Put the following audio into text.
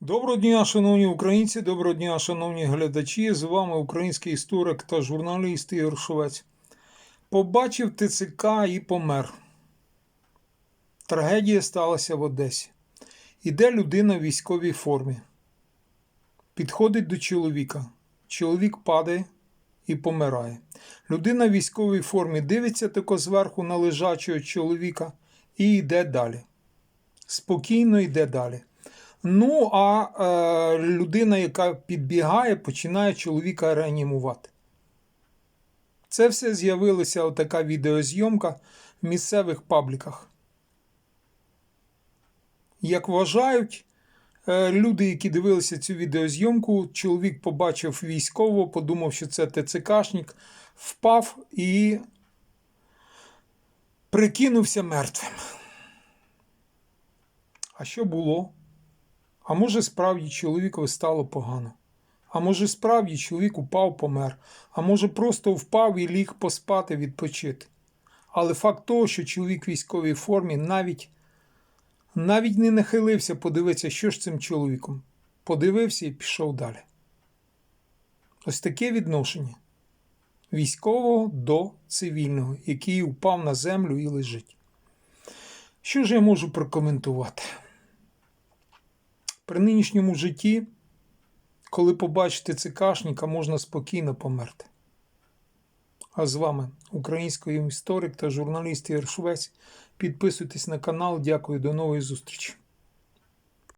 Доброго дня, шановні українці, доброго дня, шановні глядачі. З вами український історик та журналіст Ігор Шовець. Побачив ТЦК і помер. Трагедія сталася в Одесі. Іде людина в військовій формі. Підходить до чоловіка. Чоловік падає і помирає. Людина в військовій формі дивиться тако зверху на лежачого чоловіка і йде далі. Спокійно йде далі. Ну, а е, людина, яка підбігає, починає чоловіка реанімувати. Це все з'явилася отака відеозйомка в місцевих пабліках. Як вважають е, люди, які дивилися цю відеозйомку, чоловік побачив військового, подумав, що це ТЦКшник, впав і прикинувся мертвим. А що було? А може, справді чоловікові стало погано. А може, справді чоловік упав, помер, а може, просто впав і ліг поспати, відпочити. Але факт того, що чоловік в військовій формі навіть, навіть не нахилився подивитися, що ж цим чоловіком. Подивився і пішов далі. Ось таке відношення військового до цивільного, який упав на землю і лежить. Що ж я можу прокоментувати? При нинішньому житті, коли побачите цикашника, можна спокійно померти. А з вами український історик та журналіст Ігор. Підписуйтесь на канал. Дякую, до нової зустрічі.